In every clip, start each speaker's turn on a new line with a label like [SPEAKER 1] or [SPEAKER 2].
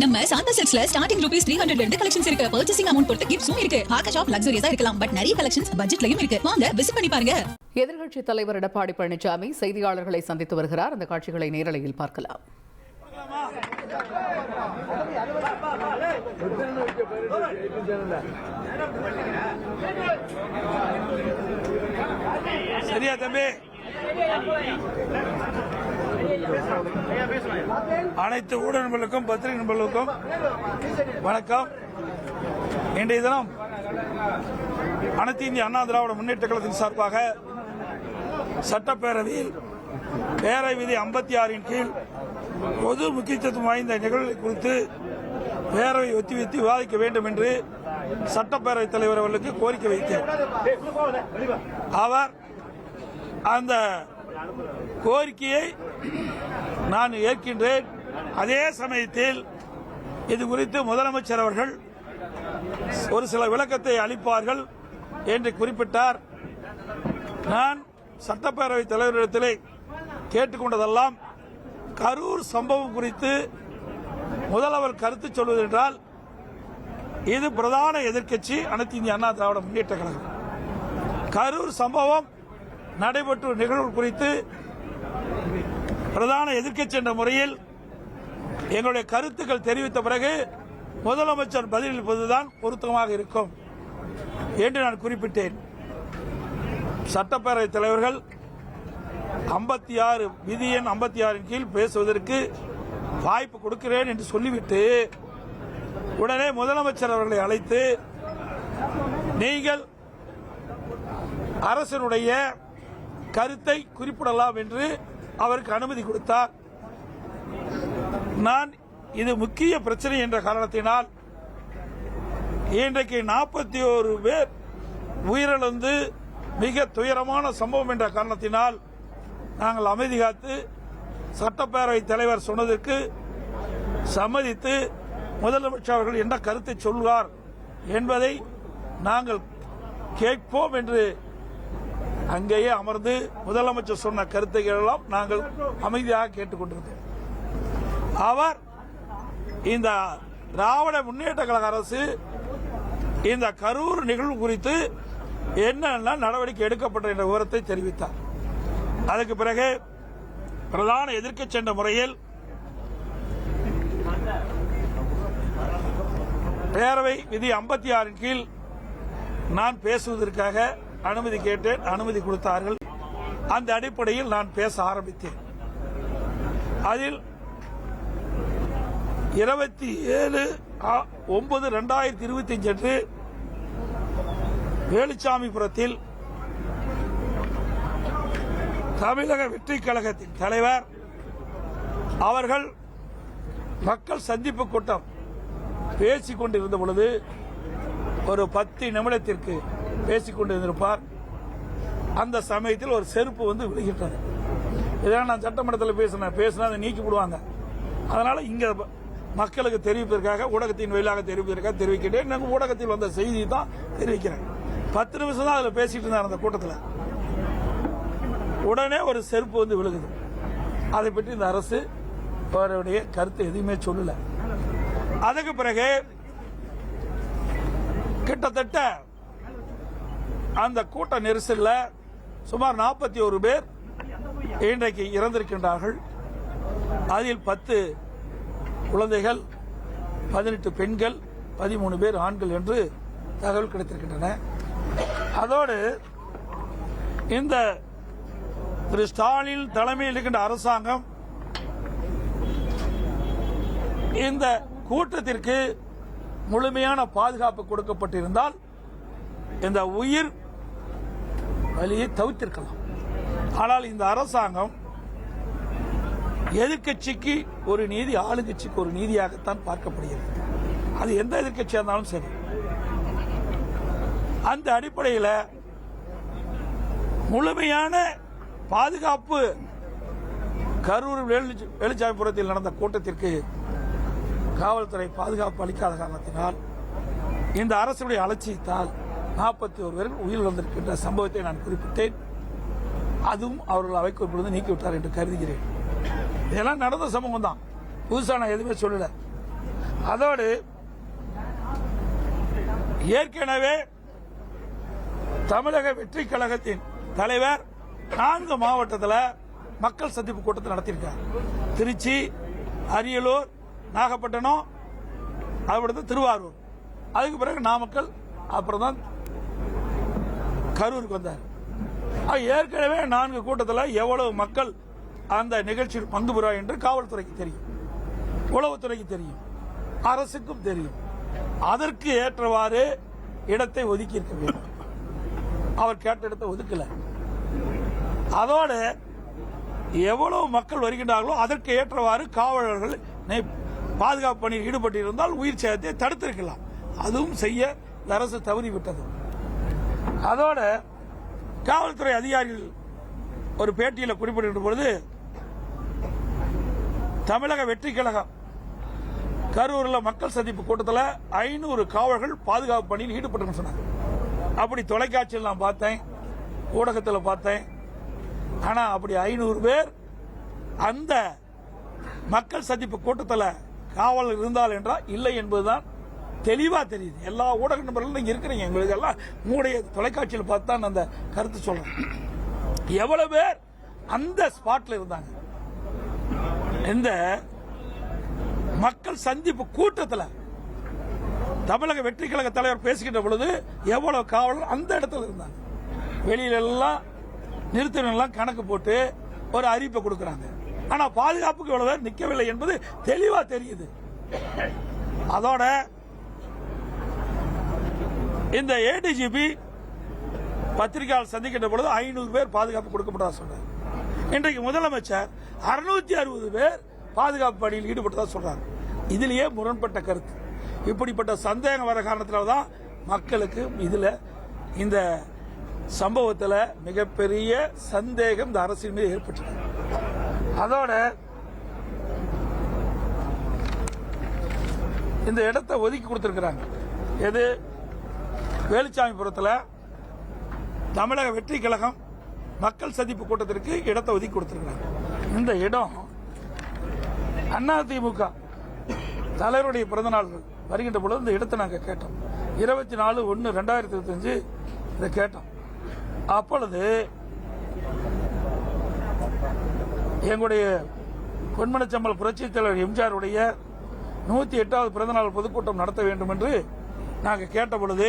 [SPEAKER 1] நம்ம சாந்தா சில்க்ஸ்ல starting rupees three ஹண்ட்ரட்ல இருந்து கலெக்ஷன்ஸ் இருக்கு. பர்ச்சேசிங் அமௌண்ட் பொறுத்து கிஃப்ட்ஸும் இருக்கு. பார்க்க ஷாப் லக்ஸரியா இருக்கலாம். பட் நிறைய கலெக்ஷன்ஸ் பட்ஜெட்லயும் இருக்கு. வாங்க விசிட் பண்ணி பாருங்க.
[SPEAKER 2] எதிர்க்கட்சித் தலைவர் எடப்பாடி பழனிசாமி செய்தியாளர்களை சந்தித்து வருகிறார். அந்த காட்சிகளை நேரலையில் பார்க்கலாம்.
[SPEAKER 3] சரியா தம்பி? அனைத்து ஊடக நண்பர்களுக்கும் பத்திரிகை நண்பர்களுக்கும் வணக்கம். இன்றைய தினம் அனைத்து இந்திய அண்ணா திராவிட முன்னேற்ற கழகத்தின் சார்பாக சட்டப்பேரவையில் பேரவை விதி ஐம்பத்தி ஆறின் கீழ் பொது முக்கியத்துவம் வாய்ந்த நிகழ்வு குறித்து பேரவை ஒத்திவைத்து விவாதிக்க வேண்டும் என்று சட்டப்பேரவைத் தலைவர் அவர்களுக்கு கோரிக்கை வைத்தேன். அவர் அந்த கோரிக்கையை நான் ஏற்கின்றேன். அதே சமயத்தில் இது குறித்து முதலமைச்சர் அவர்கள் ஒரு சில விளக்கத்தை அளிப்பார்கள் என்று குறிப்பிட்டார். நான் சட்டப்பேரவைத் தலைவரிடத்திலே கேட்டுக்கொண்டதெல்லாம் கரூர் சம்பவம் குறித்து முதல்வர் கருத்து சொல்வதென்றால் இது பிரதான எதிர்க்கட்சி அனைத்து இந்திய அண்ணா திராவிட முன்னேற்ற கழகம். கரூர் சம்பவம் நடைபெற்ற நிகழ்வு குறித்து பிரதான எதிர்க்கட்சி என்ற முறையில் எங்களுடைய கருத்துக்கள் தெரிவித்த பிறகு முதலமைச்சர் பதிலளிப்பதுதான் பொருத்தமாக இருக்கும் என்று நான் குறிப்பிட்டேன். சட்டப்பேரவைத் தலைவர்கள் ஐம்பத்தி ஆறு விதி எண் ஐம்பத்தி ஆறின் கீழ் பேசுவதற்கு வாய்ப்பு கொடுக்கிறேன் என்று சொல்லிவிட்டு உடனே முதலமைச்சர் அவர்களை அழைத்து நீங்கள் அரசனுடைய கருத்தை குறிப்பிடலாம் என்று அவருக்கு அனுமதி கொடுத்தார். நான் இது முக்கிய பிரச்சனை என்ற காரணத்தினால் இன்றைக்கு நாற்பத்தி ஒரு பேர் உயிரிழந்து மிக துயரமான சம்பவம் என்ற காரணத்தினால் நாங்கள் அமைதி காத்து சட்டப்பேரவைத் தலைவர் சொன்னதற்கு சம்மதித்து முதலமைச்சர் அவர்கள் என்ன கருத்தை சொல்வார் என்பதை நாங்கள் கேட்போம் என்று அங்கேயே அமர்ந்து முதலமைச்சர் சொன்ன கருத்துக்கள் எல்லாம் நாங்கள் அமைதியாக கேட்டுக்கொண்டிருந்தோம். அவர் இந்த திராவிட முன்னேற்ற கழக அரசு இந்த கரூர் நிகழ்வு குறித்து என்னென்ன நடவடிக்கை எடுக்கப்பட்ட என்ற விவரத்தை தெரிவித்தார். அதுக்கு பிறகு பிரதான எதிர்க்க சென்ற முறையில் பேரவை விதி ஐம்பத்தி ஆறின் கீழ் நான் பேசுவதற்காக அனுமதி கேட்டேன் அனுமதி கொடுத்தார்கள். அந்த அடிப்படையில் நான் பேச ஆரம்பித்தேன். அதில் இருபத்தி ஏழு ஆ- ஒன்பது ரெண்டாயிரத்தி இருபத்தி அஞ்சு அன்று வேலுச்சாமிபுரத்தில் தமிழக வெற்றி கழகத்தின் தலைவர் அவர்கள் மக்கள் சந்திப்பு கூட்டம் பேசிக் கொண்டிருந்த பொழுது ஒரு பத்து நிமிடத்திற்கு பேசிக் கொண்டிருந்திருப்பார் அந்த சமயத்தில் ஒரு செருப்பு வந்து விழுகின்றது இதெல்லாம் நான் சட்டமன்றத்தில் பேசினேன். பேசினா அதை நீக்கி விடுவாங்க. அதனால் இங்கே மக்களுக்கு தெரிவிப்பதற்காக ஊடகத்தின் வழியாக தெரிவிப்பதற்காக தெரிவிக்கிட்டேன் நாங்கள் ஊடகத்தில் வந்த செய்தி தான் தெரிவிக்கிறேன். பத்து நிமிஷம் தான் அதில் பேசிட்டு இருந்தார் அந்த கூட்டத்தில். உடனே ஒரு செருப்பு வந்து விழுகுது. அதை பற்றி இந்த அரசு அவருடைய கருத்து எதுவுமே சொல்லலை. அதுக்கு பிறகு கிட்டத்தட்ட அந்த கூட்ட நெரிசலில் சுமார் நாற்பத்தி ஒரு பேர் இன்றைக்கு இறந்திருக்கின்றார்கள். அதில் பத்து குழந்தைகள் பதினெட்டு பெண்கள் பதிமூணு பேர் ஆண்கள் என்று தகவல் கிடைத்திருக்கின்றன. அதோடு இந்த திரு ஸ்டாலின் தலைமையில் இருக்கின்ற அரசாங்கம் இந்த கூட்டத்திற்கு முழுமையான பாதுகாப்பு கொடுக்கப்பட்டிருந்தால் இந்த உயிர் வழியை தவிர்த்திருக்கலாம். ஆனால் இந்த அரசாங்கம் எதிர்க்கட்சிக்கு ஒரு நீதி ஆளுங்கட்சிக்கு ஒரு நீதியாகத்தான் பார்க்கப்படுகிறது. அது எந்த எதிர்கட்சியாக இருந்தாலும் சரி. அந்த அடிப்படையில் முழுமையான பாதுகாப்பு கரூர் வேலு- வேலுச்சாமிபுரத்தில் நடந்த கூட்டத்திற்கு காவல்துறை பாதுகாப்பு அளிக்காத காரணத்தினால் இந்த அரசுடைய அலட்சியத்தால் நாற்பத்தி ஒரு பேர்கள் உயிரிழந்திருக்கின்ற சம்பவத்தை நான் குறிப்பிட்டேன். அதுவும் அவர்கள் அவைக்கு பொழுது நீக்கிவிட்டார் என்று கருதுகிறேன். இதெல்லாம் நடந்த சமூகம் தான் புதுசா நான் எதுவுமே சொல்லல. அதோடு ஏற்கனவே தமிழக வெற்றி கழகத்தின் தலைவர் நான்கு மாவட்டத்தில் மக்கள் சந்திப்பு கூட்டத்தை நடத்தியிருக்கார். திருச்சி அரியலூர் நாகப்பட்டினம் அதுபடுத்து திருவாரூர். அதுக்கு பிறகு நாமக்கல் அப்புறம் தான் கரூருக்கு வந்தார். ஏற்கனவே நான்கு கூட்டத்தில் எவ்வளவு மக்கள் அந்த நிகழ்ச்சியில் பங்கு பெறுவார் என்று காவல்துறைக்கு தெரியும். உளவுத்துறைக்கு தெரியும். அரசுக்கும் தெரியும். அதற்கு ஏற்றவாறு இடத்தை ஒதுக்கி இருக்க வேண்டும். அவர் கேட்ட இடத்தை ஒதுக்கல. அதோடு எவ்வளவு மக்கள் வருகின்றார்களோ அதற்கு ஏற்றவாறு காவலர்கள் பாதுகாப்பு பணியில் ஈடுபட்டிருந்தால் உயிர் சேதத்தை தடுத்திருக்கலாம். அதுவும் செய்ய இந்த அரசு தவறிவிட்டது அதோட காவல்துறை அதிகாரிகள் ஒரு பேட்டியில் குறிப்பிட்டிருக்கும் பொழுது தமிழக வெற்றி கழகம் கரூரில் மக்கள் சந்திப்பு கூட்டத்தில் ஐநூறு காவல்கள் பாதுகாப்பு பணியில் ஈடுபட்டு சொன்னாங்க. அப்படி தொலைக்காட்சியில் நான் பார்த்தேன் ஊடகத்தில் பார்த்தேன். ஆனால் அப்படி ஐநூறு பேர் அந்த மக்கள் சந்திப்பு கூட்டத்தில் காவல் இருந்தால் என்றால் இல்லை என்பதுதான் தெளிவாக தெரியுது. எல்லா ஊடக நபர்களும் இங்கே இருக்கிறீங்க. எங்களுக்கு எல்லாம் உங்களுடைய தொலைக்காட்சியில் பார்த்து தான் அந்த கருத்து சொல்கிறேன் எவ்வளோ பேர் அந்த ஸ்பாட்டில் இருந்தாங்க. இந்த மக்கள் சந்திப்பு கூட்டத்தில் தமிழக வெற்றி கழக தலைவர் பேசுகின்ற பொழுது எவ்வளவு காவலர் அந்த இடத்துல இருந்தாங்க. வெளியில எல்லாம் நிறுத்தினெல்லாம் கணக்கு போட்டு ஒரு அறிவிப்பை கொடுக்குறாங்க. ஆனால் பாதுகாப்புக்கு இவ்வளவு நிற்கவில்லை என்பது தெளிவாக தெரியுது. அதோட இந்த ஏடிஜிபி பத்திரிகையாளர் சந்திக்கின்ற பொழுது ஐநூறு பேர் பாதுகாப்பு கொடுக்கப்பட்டதா சொன்னார். இன்றைக்கு முதலமைச்சர் அறுநூத்தி அறுபது பேர் பாதுகாப்பு பணியில் ஈடுபட்டதா சொல்றாங்க இதிலேயே முரண்பட்ட கருத்து. இப்படிப்பட்ட சந்தேகம் வர காரணத்தினால தான் மக்களுக்கு இதுல இந்த சம்பவத்தில் மிகப்பெரிய சந்தேகம் இந்த அரசின் மீது ஏற்பட்டது. அதோட இந்த இடத்தை ஒதுக்கி கொடுத்திருக்கிறாங்க. எது? வேலுச்சாமிபுரத்தில் தமிழக வெற்றி கழகம் மக்கள் சந்திப்பு கூட்டத்திற்கு இடத்தை ஒதுக்கி கொடுத்துருக்காங்க இந்த இடம் அதிமுக தலைவருடைய பிறந்தநாள் வருகின்ற பொழுது இந்த இடத்தை நாங்கள் கேட்டோம். இருபத்தி நாலு ஒன்று ரெண்டாயிரத்தி இருபத்தஞ்சு இதை கேட்டோம். அப்பொழுது எங்களுடைய பொன்மனச்சம்பல் புரட்சித் தலைவர் எம்ஜிஆருடைய நூற்றி எட்டாவது பிறந்தநாள் பொதுக்கூட்டம் நடத்த வேண்டும் என்று நாங்கள் கேட்ட பொழுது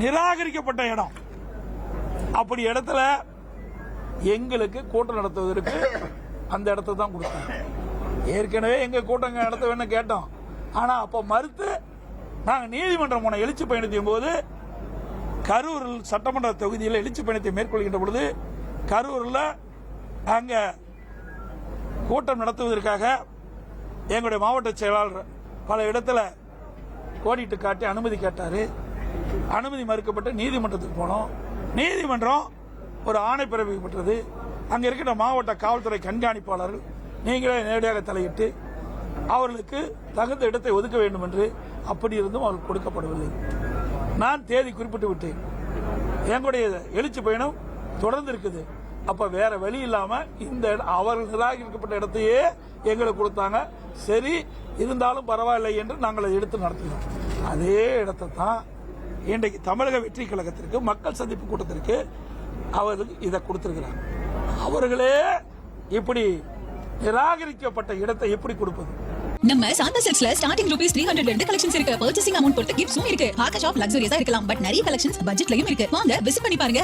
[SPEAKER 3] நிராகரிக்கப்பட்ட இடம். அப்படி இடத்துல எங்களுக்கு கூட்டம் நடத்துவதற்கு அந்த இடத்த தான் கொடுத்தாங்க ஏற்கனவே எங்க கூட்டம் நடத்த வேணும் கேட்டோம். ஆனா அப்ப மறுத்து நாங்கள் நீதிமன்றம் போன எழுச்சி பயணத்தின் போது கரூரில் சட்டமன்ற தொகுதியில் எழுச்சி பயணத்தை மேற்கொள்கின்ற பொழுது கரூரில் அங்க கூட்டம் நடத்துவதற்காக எங்களுடைய மாவட்ட செயலாளர் பல இடத்துல கோடிட்டு காட்டி அனுமதி கேட்டாரு. அனுமதி மறுக்கப்பட்டு நீதிமன்றத்துக்கு போனோம். நீதிமன்றம் ஒரு ஆணை பிறப்பிக்கப்பட்டது. அங்க இருக்கிற மாவட்ட காவல்துறை கண்காணிப்பாளர்கள் நீங்களே நேரடியாக தலையிட்டு அவர்களுக்கு தகுந்த இடத்தை ஒதுக்க வேண்டும் என்று அப்படி இருந்தும் அவர்களுக்கு கொடுக்கப்படவில்லை. நான் தேதி குறிப்பிட்டு விட்டேன். எங்களுடைய எழுச்சி பயணம் தொடர்ந்து இருக்குது. அப்ப வேற வழி இல்லாம இந்த அவர்கள் நிராகரிக்கப்பட்ட இடத்தையே எங்களுக்கு கொடுத்தாங்க. சரி இருந்தாலும் பரவாயில்லை என்று நாங்கள் அதை எடுத்து நடத்தினோம். அதே இடத்தை தான் இன்றைக்கு தமிழக வெற்றி கழகத்திற்கு மக்கள் சந்திப்பு கூட்டத்திற்கு அவர்களுக்கு இதை கொடுத்திருக்கிறாங்க அவர்களே இப்படி நிராகரிக்கப்பட்ட இடத்தை எப்படி கொடுப்பது?
[SPEAKER 1] நம்ம சாந்தா செட்ஸ்ல ஸ்டார்டிங் ருபீஸ் த்ரீ ஹண்ட்ரட் இருந்து கலெக்ஷன்ஸ் இருக்கு. பர்ச்சேசிங் அமௌண்ட் பொறுத்து கிஃப்ட்ஸும் இருக்கு. ஆக ஷாப் லக்ஸரியஸா இருக்கலாம். பட் நிறைய கலெக்ஷன்ஸ் பட்ஜெட்லயும் இருக்கு. வாங்க விசிட் பண்ணி பாருங்க.